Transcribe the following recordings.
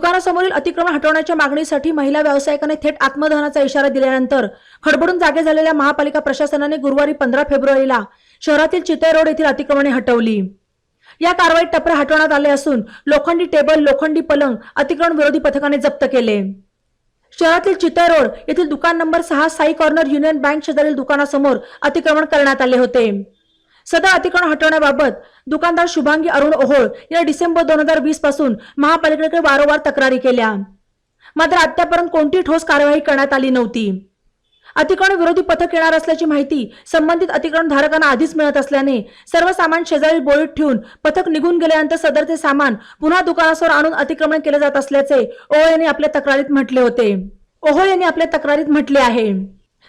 दुकानासमोरील अतिक्रमण हटवण्याच्या मागणीसाठी महिला व्यावसायिकाने थेट आत्मदहनाचा इशारा दिल्यानंतर खडबडून जागे झालेल्या महापालिका प्रशासनाने गुरुवारी पंधरा फेब्रुवारीला शहरातील चितय रोड येथील अतिक्रमणे हटवली. या कारवाईत टपरे हटवण्यात आले असून लोखंडी टेबल लोखंडी पलंग अतिक्रमण विरोधी पथकाने जप्त केले. शहरातील चितय रोड येथील दुकान नंबर सहा साई कॉर्नर युनियन बँक शेजारील दुकानासमोर अतिक्रमण करण्यात आले होते. सदर अतिक्रमण हटवण्याबाबत दुकानदार शुभांगी अरुण ओहोळ या डिसेंबर दोन हजार वीसपासून महापालिकेकडे वारंवार तक्रारी केल्या. मात्र आतापर्यंत कोणती ठोस कारवाई करण्यात आली नव्हती. अतिक्रमण विरोधी पथक येणार असल्याची माहिती संबंधित अतिक्रमण धारकांना आधीच मिळत असल्याने सर्व सामान शेजारी बोळीत ठेवून पथक निघून गेल्यानंतर सदरचे सामान पुन्हा दुकानासमोर आणून अतिक्रमण केले जात असल्याचे ओहोळ यांनी आपल्या तक्रारीत म्हटले होते. ओहोळ यांनी आपल्या तक्रारीत म्हटले आहे.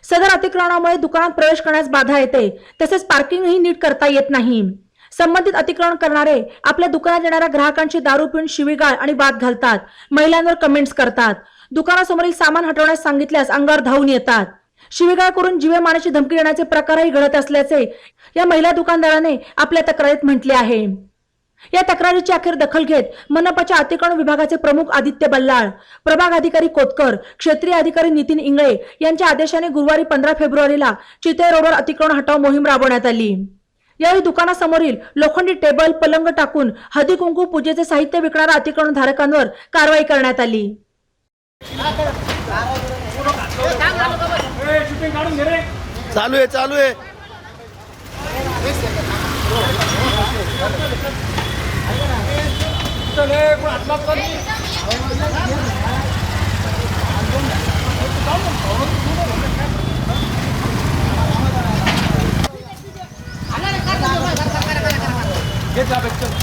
सदर अतिक्रमणामुळे दुकानात प्रवेश करण्यास बाधा येते. तसेच पार्किंगही नीट करता येत नाही. संबंधित अतिक्रमण करणारे आपल्या दुकानात येणाऱ्या ग्राहकांची दारू पिऊन शिवीगाळ आणि बाद घालतात. महिलांवर कमेंट्स करतात. दुकानासमोरील सामान हटवण्यास सांगितल्यास अंगावर धावून येतात. शिवीगाळ करून जीवे मारण्याची धमकी देण्याचे प्रकारही घडत असल्याचे या महिला दुकानदाराने आपल्या तक्रारीत म्हटले आहे. या तक्रारीची अखेर दखल घेत मनपाच्या अतिक्रमण विभागाचे प्रमुख आदित्य बल्लाळ प्रभाग अधिकारी कोतकर क्षेत्रीय अधिकारी नितीन इंगळे यांच्या आदेशाने गुरुवारी पंधरा फेब्रुवारीला चिते रोडवर अतिक्रमण हटाव मोहीम राबवण्यात आली. यावेळी दुकानासमोरील लोखंडी टेबल पलंग टाकून हदी कुंकू पूजेचे साहित्य विकणाऱ्या अतिक्रमण धारकांवर कारवाई करण्यात आली. चालू आहे चालू आहे. Get up, get up.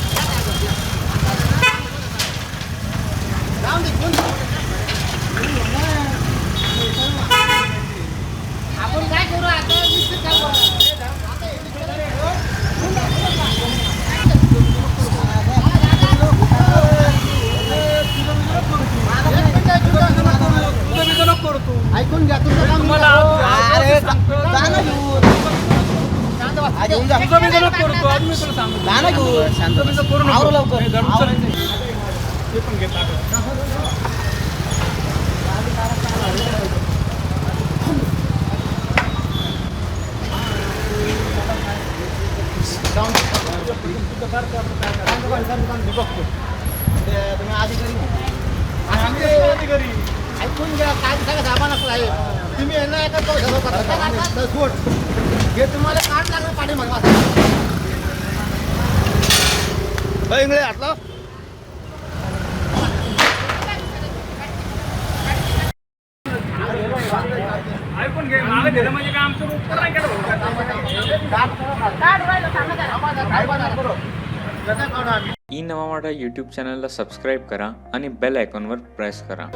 ऐकून घ्या तुमचं काम तुम्हाला अरे, सांगतो. जा ना घेऊन. शांत बस. आज येऊन जा. तुझं मी जरा करतो आज मी तुला सांगतो जा ना घेऊन. शांत तुझं मी बस. तर करू नको. आवरू लवकर. हे धरून आवरू. चल. ते पण घेत आता. ते तुम्ही अधिकारी कसं अधिकारी? ऐकून घ्या काय सगळं सामान असं आहे. तुम्ही यांना एका तो सर्व करता सोड. हे तुम्हाला काढ लागलं पाणी म्हणवा इंगळे हातला ऐकून घे मागे दिलं म्हणजे काय आमचं उत्तर नाही केलं भाऊ. कसं काढू आम्ही ई नवा मराठा यूट्यूब चॅनलला सबस्क्राईब करा आणि बेल आयकॉनवर प्रेस करा.